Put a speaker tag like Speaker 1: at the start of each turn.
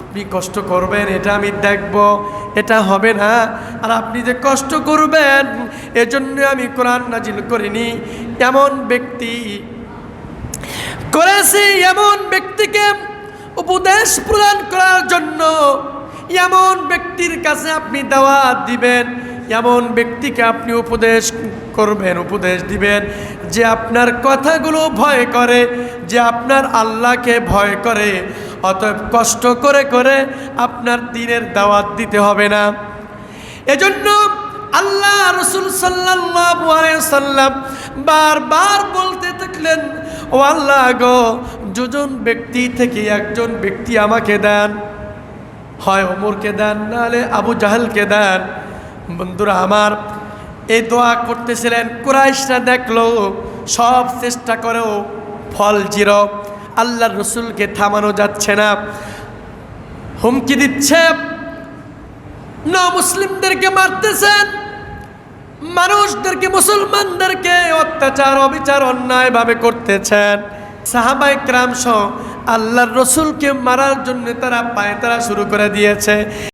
Speaker 1: আপনি কষ্ট করবেন, এটা আমি দেখব, এটা হবে না। আর আপনি যে কষ্ট করবেন, এজন্য আমি কোরআন নাজিল করিনি। এমন ব্যক্তি করেছি, এমন ব্যক্তিকে উপদেশ প্রদান করার জন্য এমন ব্যক্তির কাছে আপনি দাওয়াত দিবেন। এমন ব্যক্তিকে আপনি উপদেশ করবেন, উপদেশ দিবেন যে আপনার কথাগুলো ভয় করে, যে আপনার আল্লাহকে ভয় করে। অতএব কষ্ট করে করে আপনার দিনের দাওয়াত দিতে হবে না। এজন্য আল্লাহ রসুল সাল্লাম বারবার বলতে থাকলেন, ও আল্লাহ গো, দুজন ব্যক্তি থেকে একজন ব্যক্তি আমাকে দেন। হয় ওমরকে দেন নাহলে আবু জাহালকে দেন। বন্ধুরা আমার, এই দোয়া করতেছিলেন, কুরাইশরা দেখল, সব চেষ্টা করেও ফল জিরো। আল্লাহর রসুলকে থামানো যাচ্ছে না। হুমকি দিচ্ছে, ন মুসলিমদেরকে মারতেছেন, মানুষদেরকে, মুসলমানদেরকে অত্যাচার, অবিচার, অন্যায়ভাবে করতেছেন। সাহাবাই ক্রাম সহ আল্লাহর রসুলকে মারার জন্য তারা পায়ে তারা শুরু করে দিয়েছে।